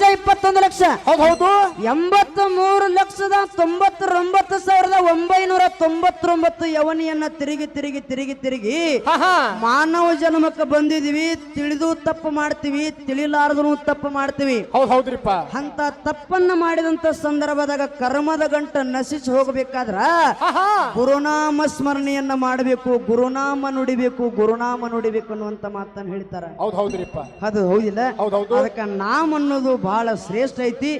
ಇಪ್ಪತ್ತೊಂದು ಲಕ್ಷ. ಹೌದು ಎಂಬತ್ತ ಮೂರು ಲಕ್ಷದ ತೊಂಬತ್ತೊಂಬತ್ತು ಸಾವಿರದ ಒಂಬೈನೂರ ತೊಂಬತ್ತೊಂಬತ್ತು ಯವನಿಯನ್ನ ತಿರುಗಿ ತಿರುಗಿ ತಿರುಗಿ ತಿರುಗಿ ಮಾನವ ಜನ್ಮಕ್ಕೆ ಬಂದಿದೀವಿ ತಿಳಿದು ತಪ್ಪು ಮಾಡ್ತೀವಿ ತಿಳಿಲಾರದೂ ತಪ್ಪು ಮಾಡ್ತೀವಿ. ಹೌದು ಹೌದ್ರಿಪ್ಪ. ಅಂತ ತಪ್ಪನ್ನ ಮಾಡಿದಂತ ಸಂದರ್ಭದಾಗ ಕರ್ಮದ ಗಂಟ ನಶಿಸಿ ಹೋಗಬೇಕಾದ್ರ ಗುರುನಾಮ ಸ್ಮರಣೆಯನ್ನ ಮಾಡಬೇಕು ಗುರುನಾಮ ನುಡಿಬೇಕು ಗುರುನಾಮ ನುಡಿಬೇಕು ಅನ್ನುವಂತ ಮಾತನ್ನ ಹೇಳ್ತಾರೆ. ಹೌದು ಹೌದ್ರಿಪ್ಪ. ಅದು ಹೌದಿಲ್ಲ? ಹೌದು ಹೌದು. ಅದಕ್ಕ ನಾಮ ಅನ್ನೋದು ಬಹಳ ಶ್ರೇಷ್ಠ ಐತಿ.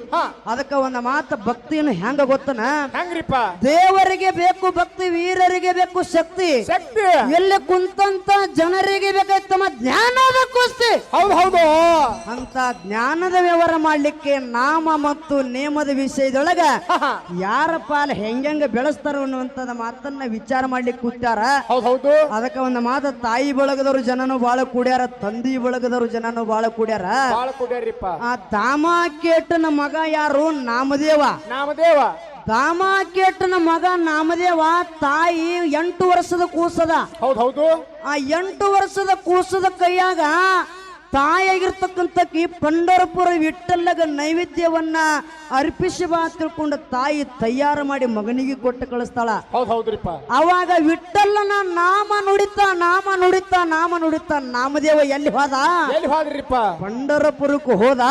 ಅದಕ್ಕ ಒಂದ ಮಾತ ಭಕ್ತಿಯನ್ನು ಹೆಂಗ ಗೊತ್ತನ? ಹೆಂಗ್ರಿಪ್ಪ? ದೇವರಿಗೆ ಬೇಕು ಭಕ್ತಿ ವೀರರಿಗೆ ಬೇಕು ಶಕ್ತಿ. ಶಕ್ತಿ. ಎಲ್ಲಿ ಕುಂತಂತ ಜನರಿಗೆ ಬೇಕಾಯ್ತಮ್ಮ ಜ್ಞಾನದ ಕುಸ್ತಿ. ಹೌದು ಹೌದು. ಅಂತ ಜ್ಞಾನದ ವ್ಯವಹಾರ ಮಾಡ್ಲಿಕ್ಕೆ ನಾಮ ಮತ್ತು ನೇಮದ ವಿಷಯದೊಳಗ ಯಾರ ಪಾಲ ಹೆಂಗೆಂಗ ಬೆಳೆಸ್ತಾರ ಅನ್ನುವಂತದ ಮಾತನ್ನ ವಿಚಾರ ಮಾಡ್ಲಿಕ್ಕೆ ಕೂತಾರ ಹೌದು ಅದಕ್ಕ ಒಂದ ಮಾತ ತಾಯಿ ಬಳಗದವರು ಜನನು ಬಹಳ ಕೂಡ್ಯಾರ ತಂದಿ ಬಳಗದವರು ಜನನು ಬಹಳ ಕೂಡ್ಯಾರ. ಬಾಳ ಕುಡ್ಯಾರಿಪ್ಪ ಕೇಟನ ಮಗ ಯಾರು? ನಾಮದೇವ. ನಾಮದೇವ. ದಾಮಾಕೇಟನ ಮಗ ನಾಮದೇವ ತಾಯಿ ಎಂಟು ವರ್ಷದ ಕೂಸದ. ಹೌದು ಹೌದು. ಆ ಎಂಟು ವರ್ಷದ ಕೂಸದ ಕೈಯಾಗ ತಾಯಿಯಾಗಿರ್ತಕ್ಕಂಥಕ್ಕಿ ಪಂಡರಪುರ ವಿಠ್ಠಲಗ ನೈವೇದ್ಯವನ್ನ ಅರ್ಪಿಸಿ ತಿಳ್ಕೊಂಡ ತಿಳ್ಕೊಂಡು ತಾಯಿ ತಯಾರು ಮಾಡಿ ಮಗನಿಗೆ ಕೊಟ್ಟು ಕಳಿಸ್ತಾಳ. ಅವಾಗ ವಿಠ್ಠಲನ ನಾಮ ನುಡಿತ ನಾಮ ನುಡಿತ ನಾಮ ನುಡಿತ ನಾಮದೇವ ಎಲ್ಲಿ ಹೋದ? ಪಂಡರಪುರಕ್ಕೆ ಹೋದ.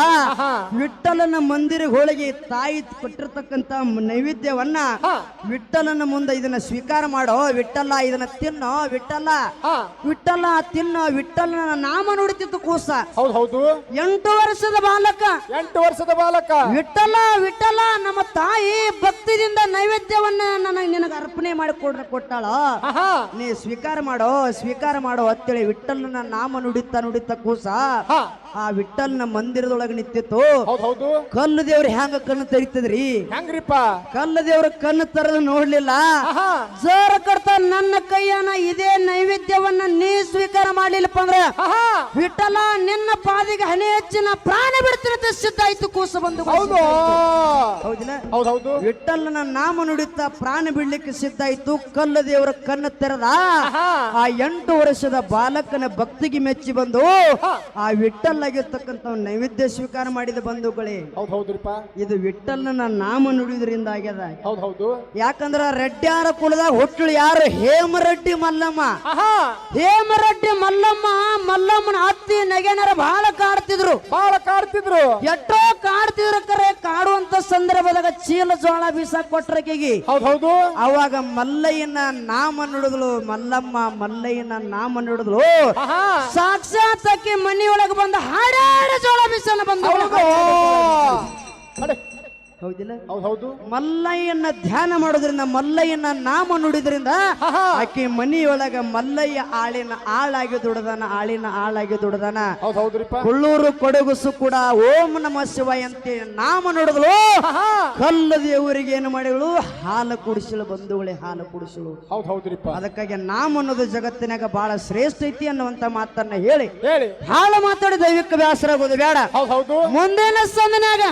ವಿಠಲನ ಮಂದಿರ ಹೋಳಿಗೆ ತಾಯಿ ಕೊಟ್ಟಿರ್ತಕ್ಕಂತ ನೈವೇದ್ಯವನ್ನ ಹಾ. ವಿಠ್ಠಲನ ಮುಂದೆ ಇದನ್ನ ಸ್ವೀಕಾರ ಮಾಡೋ ವಿಠಲ್ಲ ಇದನ್ನ ತಿನ್ನೋ ವಿಠ್ಠಲ ಹಾ. ವಿಠ್ಠಲ ತಿನ್ನೋ ವಿಠ್ಠಲನ ನಾಮ ನುಡಿತಿತ್ತು ಕೂಸ ಹೌದು ಹೌದು. ಎಂಟು ವರ್ಷದ ಬಾಲಕ. ಎಂಟು ವರ್ಷದ ಬಾಲಕ. ವಿಠ್ಠಲ ವಿಠ್ಠಲ ನಮ್ಮ ತಾಯಿ ಭಕ್ತಿದಿಂದ ನೈವೇದ್ಯವನ್ನ ನನಗೆ ನಿನಗೆ ಅರ್ಪಣೆ ಮಾಡಿ ಕೊಡ್ರ ಕೊಟ್ಟಾಳ. ನೀ ಸ್ವೀಕಾರ ಮಾಡೋ ಸ್ವೀಕಾರ ಮಾಡೋ ಅಂತೇಳಿ ವಿಠ್ಠಲನ ನಾಮ ನುಡಿತಾ ನುಡಿತಾ ಕೂಸ. ಹಾ. ಆ ವಿಠಲ್ನ ಮಂದಿರದೊಳಗೆ ನಿಂತಿತ್ತು. ಹೌದು ಕಲ್ಲು ದೇವ್ರ ಹೆಂಗ ಕಣ್ಣು ತೆರಿತದ್ರಿ ಹೆಂಗ್ರಿಪ್ಪ? ಕಲ್ಲು ದೇವ್ರ ಕಣ್ಣು ತರದ ನೋಡ್ಲಿಲ್ಲ. ಜೋರ ಕಡ್ತ ನನ್ನ ಕೈಯನ ಇದೇ ನೈವೇದ್ಯವನ್ನ ನೀ ಸ್ವೀಕಾರ ಮಾಡ್ಲಿಲ್ಲಪ್ಪ ಅಂದ್ರ ವಿಠಲ ನಿನ್ನ ಪಾದಿಗೆ ಹನಿ ಹೆಚ್ಚಿನ ಪ್ರಾಣ ಬಿಡ್ತಿರತ್ತೆ ಸಿದ್ಧ ಆಯ್ತು ಕೂಸ ಬಂದು ಹೌದು. ಹೌದಿಲ್ಲ? ಹೌದು ಹೌದು ವಿಠಲನ ನಾಮ ನುಡಿತ ಪ್ರಾಣ ಬಿಡ್ಲಿಕ್ಕೆ ಸಿದ್ಧ ಆಯ್ತು ಕಲ್ಲು ದೇವರ ಕಣ್ಣು ತೆರದ ಆ ಎಂಟು ವರ್ಷದ ಬಾಲಕನ ಭಕ್ತಿಗೆ ಮೆಚ್ಚಿ ಬಂದು ಆ ಆ ವಿಠಲ್ಲಾಗಿರ್ತಕ್ಕಂಥ ನೈವೇದ್ಯ ಸ್ವೀಕಾರ ಮಾಡಿದ ಬಂಧುಗಳೇ ಹೌದು ಹೌದ್ರಿಪ್ಪ. ಇದು ವಿಠಲನ ನಾಮ ನುಡಿಯೋದ್ರಿಂದ ಆಗ್ಯದ. ಹೌದು ಹೌದು. ಯಾಕಂದ್ರ ರೆಡ್ಡ್ಯಾರ ಕುಲದಾಗ ಹುಟ್ಟಳು ಯಾರು? ಹೇಮರೆಡ್ಡಿ ಮಲ್ಲಮ್ಮ. ಹೇಮ ಹೇಮರೆಡ್ಡಿ ಮಲ್ಲಮ್ಮ ಮಲ್ಲಮ್ಮನ ಅತ್ತಿ ನಗೆನರ ಬಹಳ ಕಾಡ್ತಿದ್ರು. ಬಾಳ ಕಾಡ್ತಿದ್ರು. ಎಷ್ಟೋ ಕಾಡ್ತಿದ್ರು ಕರೆ ಕಾಡುವಂತ ಸಂದರ್ಭದಾಗ ಚೀಲ ಜೋಳ ಬೀಸ ಕೊಟ್ರಕಿಗಿ ಹೌದು ಹೌದು. ಅವಾಗ ಮಲ್ಲಯ್ಯನ ನಾಮ ನುಡಿದ್ಲು ಮಲ್ಲಮ್ಮ ಮಲ್ಲಯ್ಯನ ನಾಮ ನುಡಿದ್ಲು. ಸಾಕ್ಷಾತ್ ಅಕ್ಕಿ ಮನಿಯೊಳಗೆ ಬಂದ ಹಾಡಾಡ ಜೋಳ ಬೀಸನ ಬಂದ. ಹೌದಿಲ್ಲ? ಹೌದು ಹೌದು. ಮಲ್ಲಯ್ಯನ ಧ್ಯಾನ ಮಾಡೋದ್ರಿಂದ ಮಲ್ಲಯ್ಯನ ನಾಮ ನುಡಿದ್ರಿಂದ ಆಕೆ ಮನಿಯೊಳಗ ಮಲ್ಲಯ್ಯ ಆಳಿನ ಆಳಾಗಿ ದುಡದಾನ ಆಳಿನ ಆಳಾಗಿ ದುಡದಾನ. ಹೌದು ಹೌದ್ರಿಪ್ಪ. ಕೊಳ್ಳೂರು ಕೊಡಗುಸು ಕೂಡ ಓಂ ನಮ ಶಿವಾಯ ಅಂತ ನಾಮ ಹಾ ಕಲ್ಲು ದೇವರಿಗೆ ಏನು ಮಾಡಿಗಳು ಹಾಲು ಕುಡಿಸಲು ಬಂಧುಗಳೇ ಹಾಲು ಕುಡಿಸಲು. ಹೌದು ಹೌದ್ರಿಪ್ಪ. ಅದಕ್ಕಾಗಿ ನಾಮ ಅನ್ನೋದು ಜಗತ್ತಿನಾಗ ಬಹಳ ಶ್ರೇಷ್ಠ ಐತಿ ಅನ್ನುವಂತ ಮಾತನ್ನ ಹೇಳಿ. ಹೇಳಿ. ಹಾಳು ಮಾತಾಡಿ ದೈವಿಕ ಬೇಸರ ಆಗೋದು ಬೇಡ. ಹೌದು ಹೌದು. ಮುಂದಿನ ಸಂದನಾಗ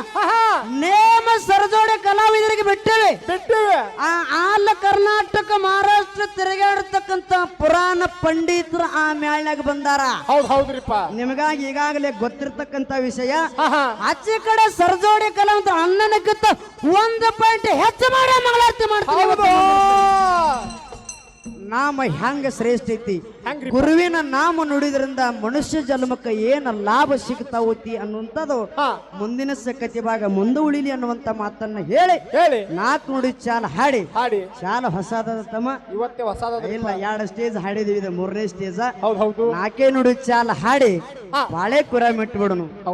ನೇಮ ಸರಜೋಡೆ ಕಲಾವಿದರಿಗೆ ಬಿಟ್ಟೇವೆ. ಬಿಟ್ಟಿವೆ. ಆ ಆಲ ಕರ್ನಾಟಕ ಮಹಾರಾಷ್ಟ್ರ ತಿರುಗಾಡತಕ್ಕಂತ ಪುರಾಣ ಪಂಡಿತರು ಆ ಮ್ಯಾಳ್ನಾಗ ಬಂದಾರ. ಹೌದು ಹೌದ್ರಿಪ್ಪ. ನಿಮಗಾಗಿ ಈಗಾಗಲೇ ಗೊತ್ತಿರ್ತಕ್ಕಂತ ವಿಷಯ. ಆಚೆ ಕಡೆ ಕಲಾ ಅಂತ ಅಣ್ಣನಕ್ಕಿಂತ ಒಂದು ಪಾಯಿಂಟ್ ಹೆಚ್ಚು ಮಾಡಿ ಮಂಗಳಾರತಿ ಮಾಡ್ತಾರೆ ನಾಮ ಹೆಂಗ ಶ್ರೇಷ್ಠ ಐತಿ? ಗುರುವಿನ ನಾಮ ನುಡಿದ್ರಿಂದ ಮನುಷ್ಯ ಜನ್ಮಕ್ಕೆ ಏನ ಲಾಭ ಸಿಗ್ತಾವತಿ ಅನ್ನುವಂಥದ್ದು ಮುಂದಿನ ಸಕತಿ ಭಾಗ ಮುಂದೆ ಉಳಿಲಿ ಅನ್ನುವಂತ ಮಾತನ್ನ ಹೇಳಿ. ಹೇಳಿ. ನಾಲ್ಕು ನುಡಿ ಚಾಲ ಹಾಡಿ. ಹಾಡಿ. ಚಾಲ ಹೊಸದ ತಮ್ಮ. ಇವತ್ತೇ ಹೊಸದ ಇಲ್ಲ ಎರಡು ಸ್ಟೇಜ್ ಹಾಡಿದೀವಿ ಇದು ಮೂರನೇ ಸ್ಟೇಜ್ ನಾಲ್ಕೇ ನುಡಿ ಚಾಲ ಹಾಡಿ. ಬಾಳೆ ಕುರ ಮೆಟ್ಬಿಡನು